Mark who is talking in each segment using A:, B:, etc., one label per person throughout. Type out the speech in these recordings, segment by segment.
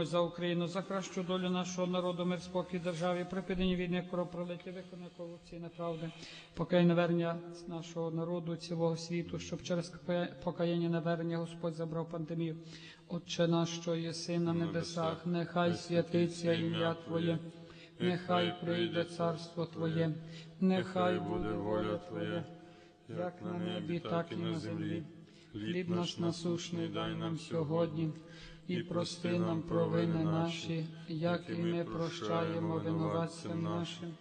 A: молимось за Україну, за кращу долю нашого народу, мир, спокій державі, припинення війни, кровопролиття, виконання корупції, неправди, покай навернення нашого народу, цілого світу, щоб через покаяння навернення Господь забрав пандемію. Отче наш, що єси на небесах, нехай святиться ім'я Твоє, нехай прийде царство Твоє, нехай буде воля Твоя, як на небі, так і на землі. Хліб наш насушний дай нам сьогодні, і прости нам провини наші, як і ми прощаємо винуватцям нашим,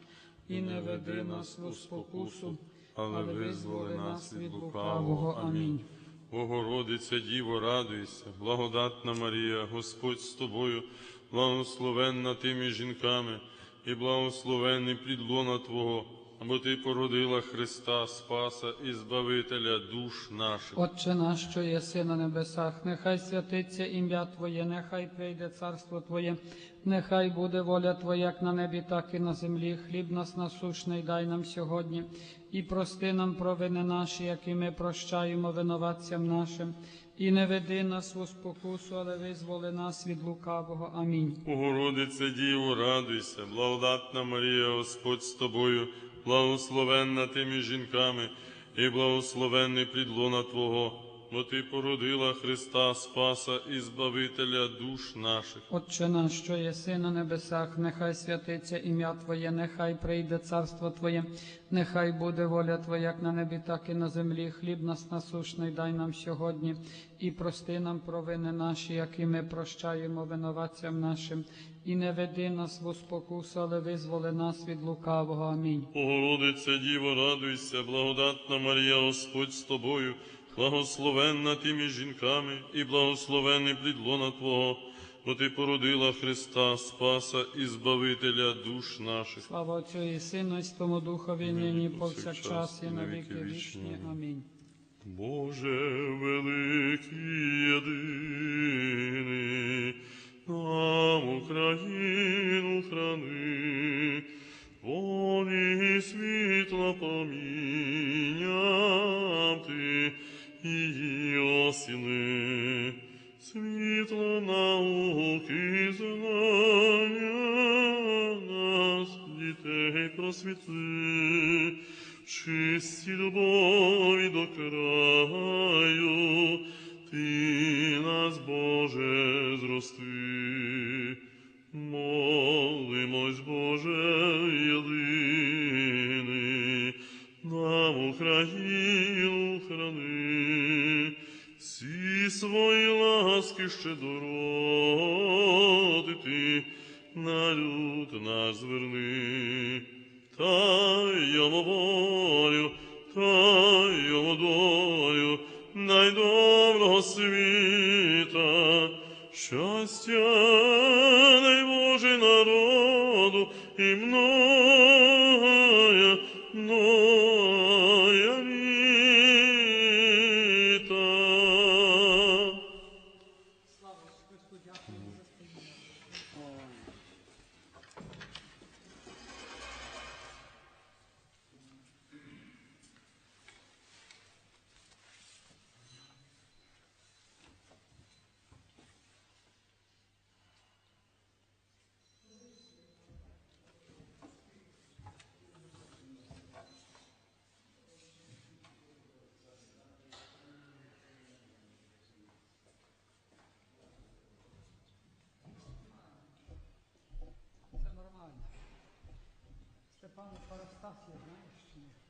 A: і не веди нас у спокусу, але визволи нас від лукавого. Амінь.
B: Богородиця Діво, радуйся, благодатна Марія, Господь з тобою, благословенна ти між жінками, і благословенний плід лона Твого, бо ти породила Христа, Спаса і Збавителя душ наших.
A: Отче наш, що єси на небесах, нехай святиться ім'я Твоє, нехай прийде царство Твоє, нехай буде воля Твоя, як на небі, так і на землі. Хліб нас насущний дай нам сьогодні, і прости нам провини наші, які ми прощаємо винуватцям нашим. І не веди нас у спокусу, але визволи нас від лукавого. Амінь.
B: Богородиця Діво, радуйся, благодатна Марія, Господь з тобою, благословенна ти між жінками, і благословенний плід лона Твого, бо ти породила Христа, Спаса і Збавителя душ наших.
A: Отче наш, що єси на небесах, нехай святиться ім'я Твоє, нехай прийде царство Твоє, нехай буде воля Твоя, як на небі, так і на землі. Хліб нас насушний дай нам сьогодні, і прости нам провини наші, які ми прощаємо винуватцям нашим, і не веди нас в спокусу, але визволи нас від лукавого. Амінь.
B: Богородиця Діво, радуйся, благодатна Марія, Господь з тобою, благословенна ти між жінками, і благословенний плід лона Твого, бо ти породила Христа, Спаса і Збавителя душ наших.
A: Слава Отцю і Сину, і Святому Духові, нині повсякчас, і на віки вічні. Амінь.
B: Боже великий просвіти, чисті любові до краю, ти нас, Боже, зрости. Молимось, Боже, єдиний, нам Україну храни, всі свої ласки ще дородити, на люд нас зверни, та йому волю, та долю, найдоброго світа, щастя, дай народу і многая,
A: Czasie, no jeszcze nie.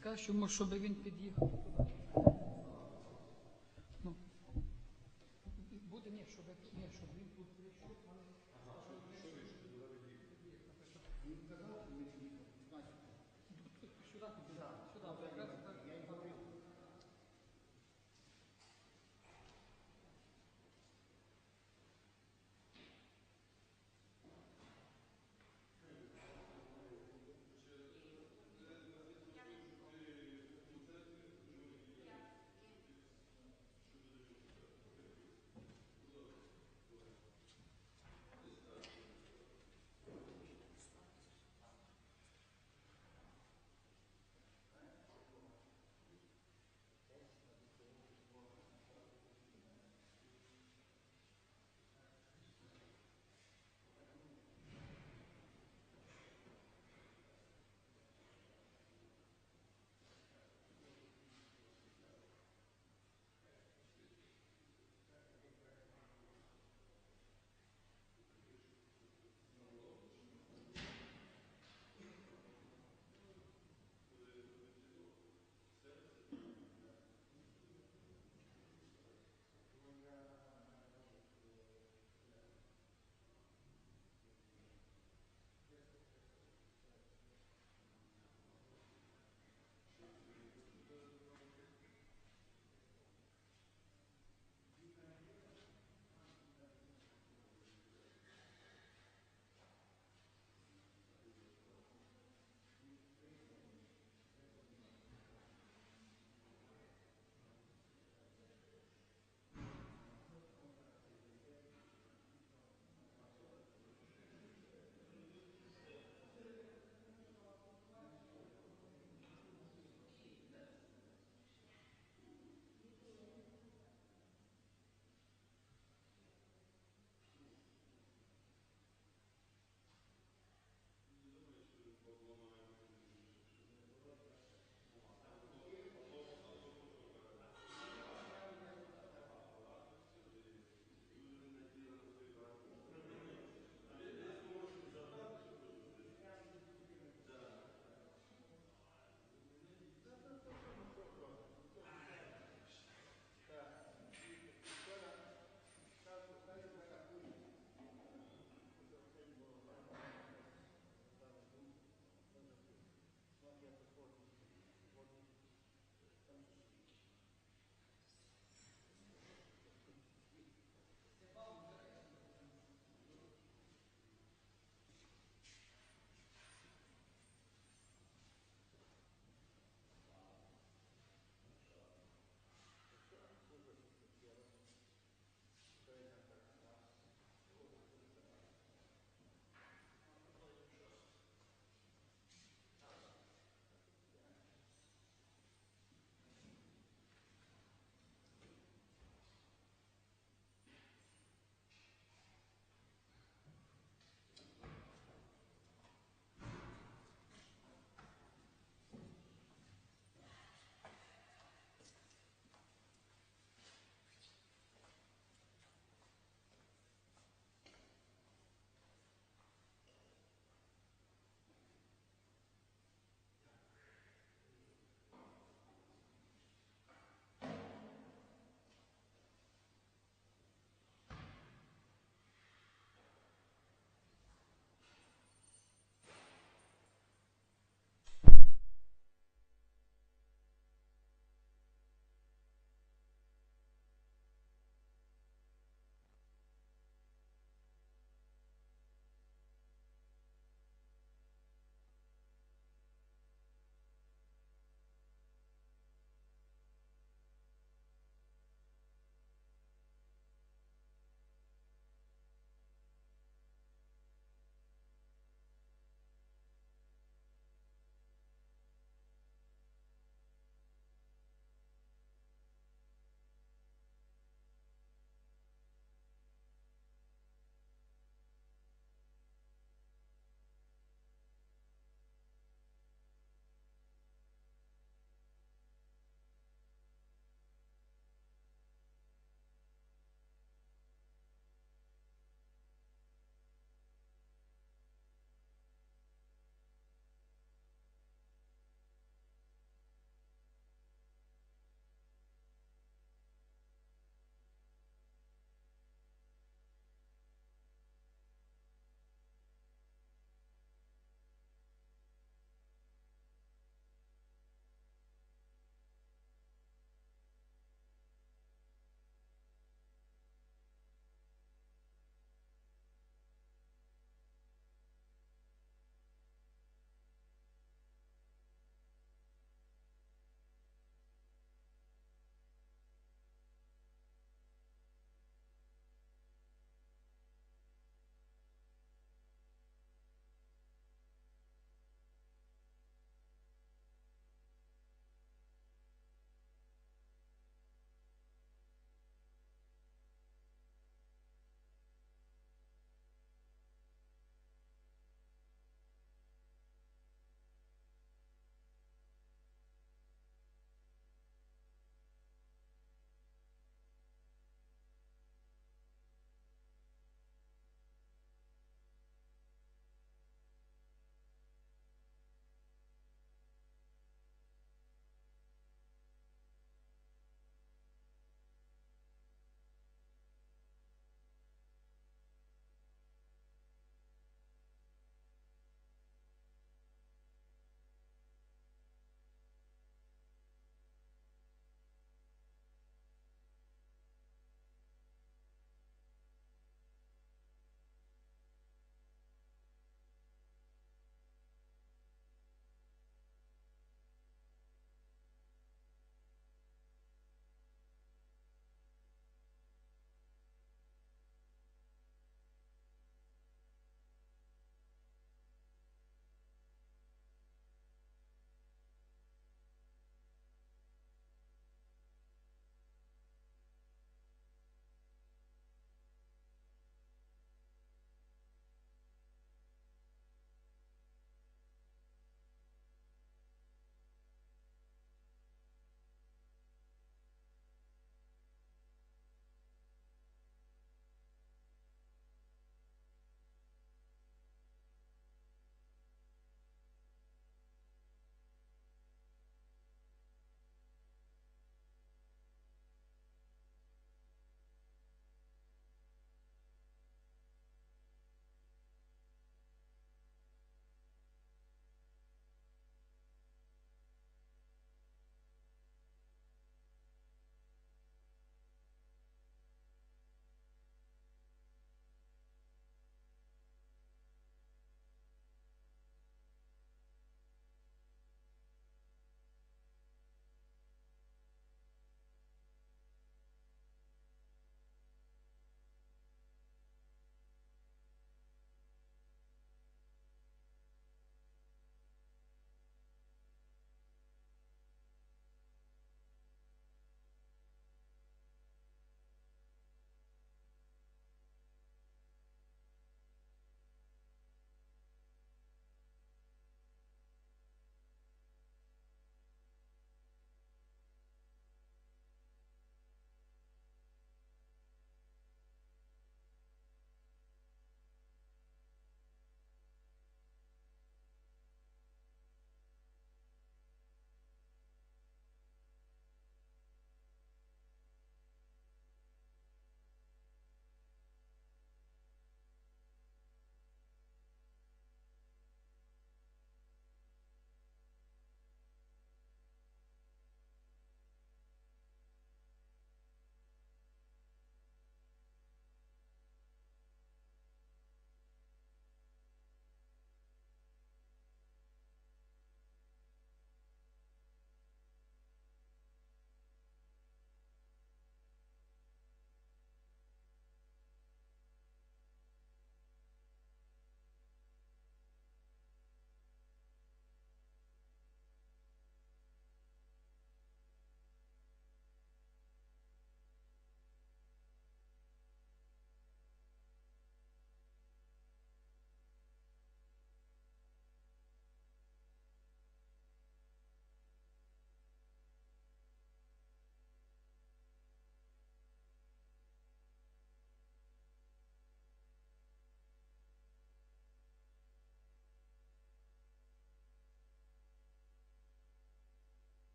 A: Скажеш йому, щоб він під'їхав